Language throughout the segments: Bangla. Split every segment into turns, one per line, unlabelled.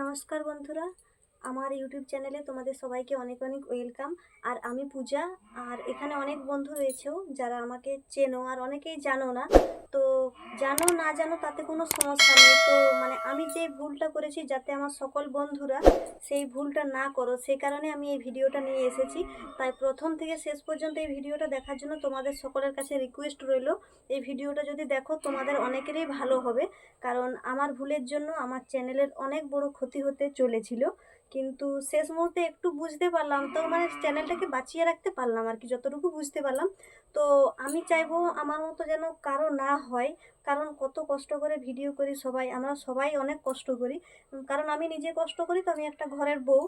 নমস্কার বন্ধুরা। আমার ইউটিউব চ্যানেলে তোমাদের সবাইকে অনেক অনেক ওয়েলকাম। আর আমি পূজা, আর এখানে অনেক বন্ধু রয়েছেও যারা আমাকে চেনো, আর অনেকেই জানো না। তো জানো, না জানো, তাতে কোনো সমস্যা নেই। তো মানে আমি যে ভুলটা করেছি যাতে আমার সকল বন্ধুরা সেই ভুলটা না করো সেই কারণে আমি এই ভিডিওটা নিয়ে এসেছি। তাই প্রথম থেকে শেষ পর্যন্ত এই ভিডিওটা দেখার জন্য তোমাদের সকলের কাছে রিকোয়েস্ট রইল, এই ভিডিওটা যদি দেখো তোমাদের অনেকেরই ভালো হবে, কারণ আমার ভুলের জন্য আমার চ্যানেলের অনেক বড় ক্ষতি হতে চলেছিল। কিন্তু শেষ মুহূর্তে একটু বুঝতে পারলাম তো মানে চ্যানেলটাকে বাঁচিয়ে রাখতে পারলাম আর কি যতটুকু বুঝতে পারলাম। তো আমি চাইব আমার মতো যেন কারও না হয়, কারণ কত কষ্ট করে ভিডিও করি সবাই, আমরা সবাই অনেক কষ্ট করি। কারণ আমি নিজে কষ্ট করি তো আমি একটা ঘরের বউ।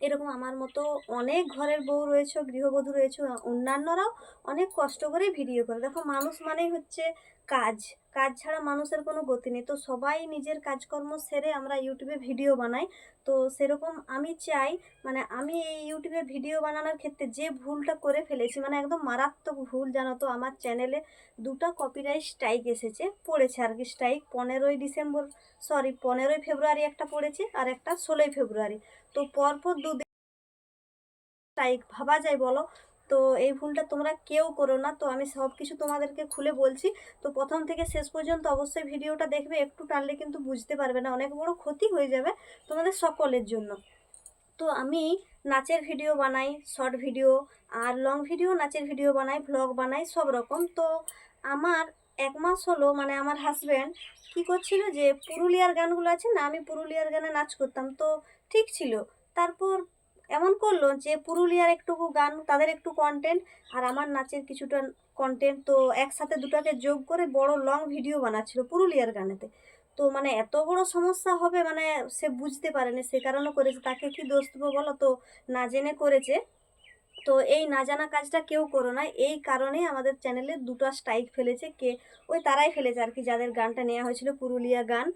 এরকম আমার মতো অনেক ঘরের বউ রয়েছে, গৃহবধূ রয়েছে, অন্যান্যরাও অনেক কষ্ট করে ভিডিও করে। দেখো মানুষ মানেই হচ্ছে কাজ কাজ ছাড়া মানুষের কোনো গতি নেই। তো সবাই নিজের কাজকর্ম সেরে আমরা ইউটিউবে ভিডিও বানাই। তো সেরকম আমি চাই মানে আমি এই ইউটিউবে ভিডিও বানানোর ক্ষেত্রে যে ভুলটা করে ফেলেছি মানে একদম মারাত্মক ভুল জানো তো, আমার চ্যানেলে দুটো কপিরাইট স্ট্রাইক এসেছে, পড়েছে আর কি স্ট্রাইক পনেরোই ডিসেম্বর সরি পনেরোই ফেব্রুয়ারি একটা পড়েছে আর একটা ষোলোই ফেব্রুয়ারি। তো পরপর দুদিন স্ট্রাইক ভাবা যায় বলো তো এই ভুলটা তোমরা কেউ করো না। তো আমি সব কিছু তোমাদেরকে খুলে বলছি। তো প্রথম থেকে শেষ পর্যন্ত অবশ্যই ভিডিওটা দেখবে। একটু টানলে কিন্তু বুঝতে পারবে না। অনেক বড় ক্ষতি হয়ে যাবে তোমাদের সকলের জন্য। তো আমি নাচের ভিডিও বানাই, শর্ট ভিডিও আর লং ভিডিও, নাচের ভিডিও বানাই ভ্লগ বানাই, সব রকম। তো আমার এক মাস হলো মানে আমার হাজব্যান্ড কি করছিল যে, পুরুলিয়ার গানগুলো আছে না, আমি পুরুলিয়ার গানে নাচ করতাম। তো ঠিক ছিল। তারপর এমন করল যে পুরুলিয়ার একটুকু গান, তাদের একটু কন্টেন্ট আর আমার নাচের কিছুটা কন্টেন্ট তো একসাথে দুটাকে যোগ করে বড় লং ভিডিও বানাচ্ছিল পুরুলিয়ার গানেতে। তো মানে এত বড় সমস্যা হবে মানে সে বুঝতে পারেনি, সে কারণে করেছে। তাকে কি দোষ দেবো বলো তো, না জেনে করেছে। তো এই না জানা কাজটা কেউ করো না। এই কারণেই আমাদের চ্যানেলে দুটো স্ট্রাইক ফেলেছে। কে? ওই তারাই ফেলেছে আর কি যাদের গানটা নেওয়া হয়েছিল পুরুলিয়া গান।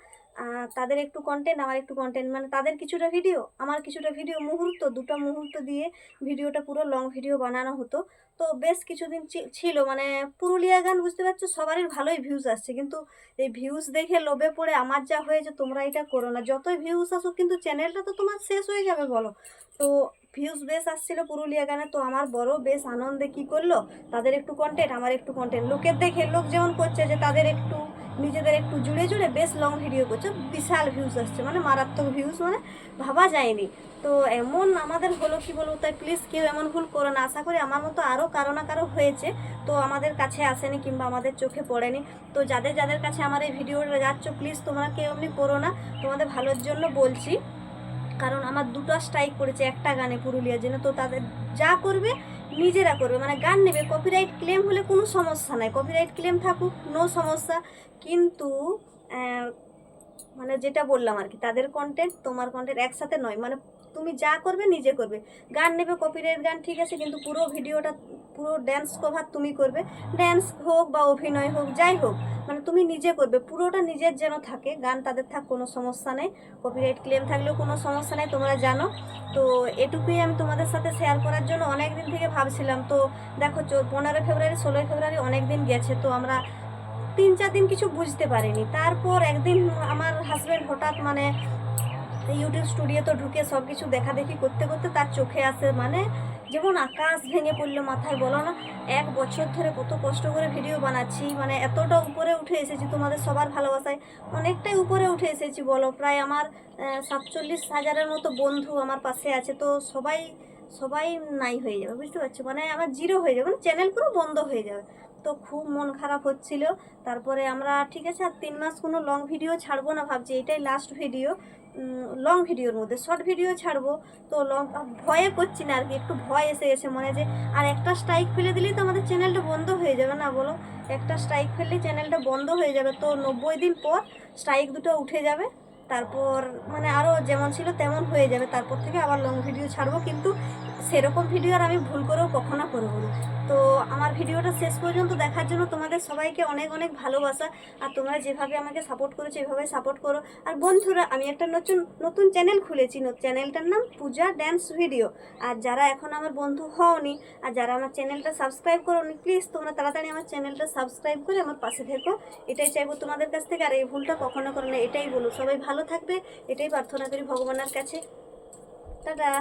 তাদের একটু কন্টেন্ট আমার একটু কন্টেন্ট মানে তাদের কিছুটা ভিডিও আমার কিছুটা ভিডিও মুহূর্ত, দুটো মুহূর্ত দিয়ে ভিডিওটা পুরো লং ভিডিও বানানো হতো। তো বেশ কিছুদিন ছিল। মানে পুরুলিয়া গান বুঝতে পারছ, সবারই ভালোই ভিউজ আসছে। কিন্তু এই ভিউজ দেখে লোভে পড়ে আমার যা হয়েছে, তোমরা এটা করো না। যতই ভিউজ আসুক, কিন্তু চ্যানেলটা তো তোমার শেষ হয়ে যাবে বলো। তো ভিউজ বেশ আসছিল পুরুলিয়া গানে, তো আমার বড় বেশ আনন্দে কি করল? তাদের একটু কন্টেন্ট আমার একটু কন্টেন্ট লোকের দেখে, লোক যেমন করছে যে তাদের একটু, নিজেদের একটু জুড়ে জুড়ে বেশ লং ভিডিও করছে, বিশাল ভিউজ আসছে মানে মারাত্মক ভিউজ মানে ভাবা যায়নি। তো এমন আমাদের হলো কি বলব তাই প্লিজ কেউ এমন ভুল করো না। আশা করি আমার মতো আরও কারও না কারও হয়েছে, তো আমাদের কাছে আসেনি কিংবা আমাদের চোখে পড়েনি। তো যাদের যাদের কাছে আমার এই ভিডিওটা যাচ্ছ প্লিজ তোমরা কেউ এমনি করো না, তোমাদের ভালোর জন্য বলছি। কারণ আমার দুটো স্ট্রাইক করেছে, একটা গানে পুরুলিয়ার জন্য তো তাদের যা করবে নিজেরা করবে। মানে গান নেবে কপিরাইট ক্লেম হলে কোনো সমস্যা নাই। কপিরাইট ক্লেম থাকুক নো সমস্যা। কিন্তু মানে যেটা বললাম আর কি, তাদের কন্টেন্ট তোমার কন্টেন্ট একসাথে নয়। মানে তুমি যা করবে, নিজে করবে। গান নেবে কপিরাইট গান ঠিক আছে, কিন্তু পুরো ভিডিওটা, পুরো ড্যান্স কভার তুমি করবে। ড্যান্স হোক বা অভিনয় হোক, যাই হোক মানে তুমি নিজে করবে। পুরোটা নিজের যেন থাকে, গান তাদের থাক, কোনো সমস্যা নেই। কপিরাইট ক্লেম থাকলেও কোনো সমস্যা নেই, তোমরা জানো। তো এটুকুই আমি তোমাদের সাথে শেয়ার করার জন্য অনেক দিন থেকে ভাবছিলাম। তো দেখো, চো, পনেরোই ফেব্রুয়ারি, ষোলোই ফেব্রুয়ারি অনেক দিন গেছে, তো আমরা তিন চার দিন কিছু বুঝতে পারিনি। তারপর একদিন আমার হাজব্যান্ড হঠাৎ মানে ইউটিউব স্টুডিওতে ঢুকে সব কিছু দেখা দেখি করতে করতে তার চোখে আসে। মানে যেমন আকাশ ভেঙে পড়ল মাথায়, বলো না? এক বছর ধরে কত কষ্ট করে ভিডিও বানাচ্ছি। মানে এতটা উপরে উঠে এসেছি তোমাদের সবার ভালোবাসায়। অনেকটাই উপরে উঠে এসেছি, বলো। প্রায় আমার সাতচল্লিশ হাজারের মতো বন্ধু আমার পাশে আছে। তো সবাই সবাই নাই হয়ে যাবে, বুঝতে পারছ? মানে আমার জিরো হয়ে যাবে। মানে চ্যানেল পুরো বন্ধ হয়ে যাবে। তো খুব মন খারাপ হচ্ছিল। তারপরে আমরা, ঠিক আছে, আর তিন মাস কোনো লং ভিডিও ছাড়বো না ভাবছি, এটাই লাস্ট ভিডিও লং ভিডিওর মধ্যে শর্ট ভিডিও ছাড়বো। তো লং ভয়ে করছি না আর কি একটু ভয় এসে গেছে মনে যে, আর একটা স্ট্রাইক ফেলে দিলেই তো আমাদের চ্যানেলটা বন্ধ হয়ে যাবে না বলো? একটা স্ট্রাইক ফেললেই চ্যানেলটা বন্ধ হয়ে যাবে। তো নব্বই দিন পর স্ট্রাইক দুটো উঠে যাবে। তারপর মানে আরও যেমন ছিল তেমন হয়ে যাবে। তারপর থেকে আবার লং ভিডিও ছাড়বো। কিন্তু সেরকম ভিডিও আর আমি ভুল করেও কখনো করব না। তো আমার ভিডিওটা শেষ পর্যন্ত দেখার জন্য তোমাদের সবাইকে অনেক অনেক ভালোবাসা। আর তোমরা যেভাবে আমাকে সাপোর্ট করেছ, এভাবে সাপোর্ট করো। আর বন্ধুরা, আমি একটা নতুন নতুন চ্যানেল খুলেছি। চ্যানেলটার নাম পূজা ড্যান্স ভিডিও আর যারা এখন আমার বন্ধু হওনি, আর যারা আমার চ্যানেলটা সাবস্ক্রাইব করোনি প্লিজ তোমরা তাড়াতাড়ি আমার চ্যানেলটা সাবস্ক্রাইব করে আমার পাশে থেকো। এটাই চাইব তোমাদের কাছ থেকে, আর এই ভুলটা কখনো করো না, এটাই বলো। সবাই ভালো থাকবে, এটাই প্রার্থনা করি ভগবানের কাছে। টাটা!